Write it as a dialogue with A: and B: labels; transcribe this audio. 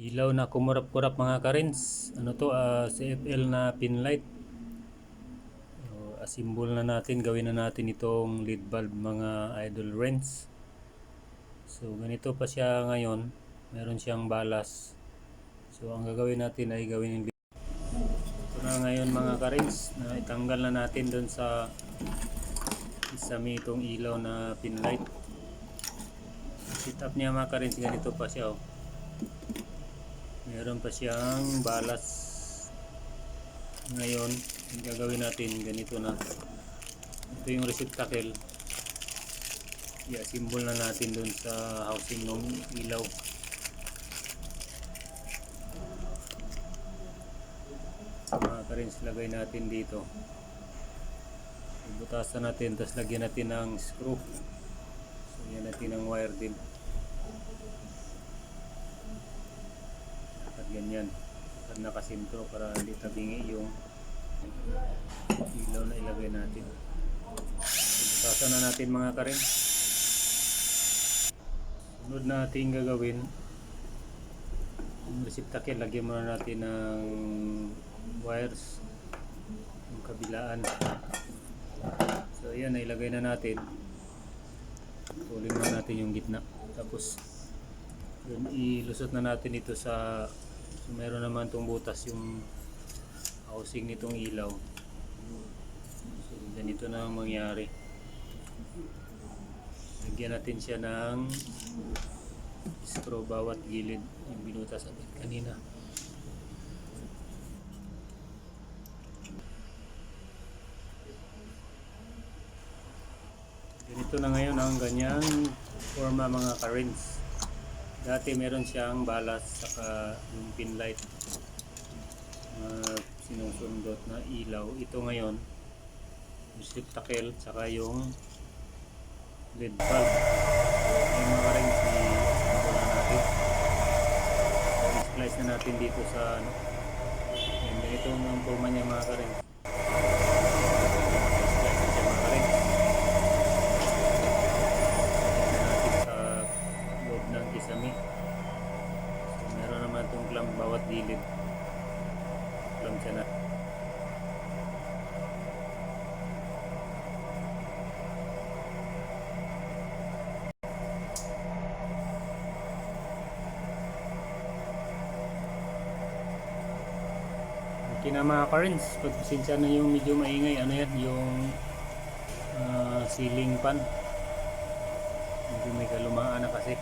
A: Ilaw na kumurap-kurap mga karins. Ano to? ah, CFL na pin light. So, asimbol na natin. Gawin na natin itong lead bulb mga idol rents. So ganito pa siya ngayon. Meron siyang balas. So ang gagawin natin ay gawin yung ito na ngayon mga karins na itanggal na natin doon sa isami itong ilaw na pin light. Sit up niya mga karins ganito pa siya oh. Meron pa siyang balas. Ngayon, ang gagawin natin ganito na. Ito yung receptacle. I-assemble na natin doon sa housing ng ilaw. Mga karins, lagay natin dito. Ibutasan natin, tapos lagyan natin ng screw. So, yan natin ng wire din. Ganyan. At nakasintro para hindi tabingi yung ilaw na ilagay natin. Ibutasan na natin mga karin. Sunod natin gagawin. Yung receptacle, lagyan muna natin ng wires yung kabilaan. So ayan, nailagay na natin. Tuling na natin yung gitna. Tapos yun, ilusot na natin ito sa so, meron naman tong butas yung housing nitong ilaw. So ganito na ang mangyari. Lagyan natin siya ng screw bawat gilid yung binutas natin kanina. Ganito na ngayon ang ganyang forma mga karins. Dati meron siyang balas saka yung pin light na sinusundot na ilaw. Ito ngayon yung receptacle saka yung LED bulb. Yung mga karins i-assemble na natin. I-splice na natin dito sa ano. Yan, ganito ang forma niya mga karins. I-splice na siya mga karins. natin sa kisame. So, meron naman itong clamp bawat gilid. Clamp siya na. Okay na mga karins, pagpasensya na yung medyo maingay, ano yan, yung ah, ceiling fan. Medyo may kalumaan na kasi.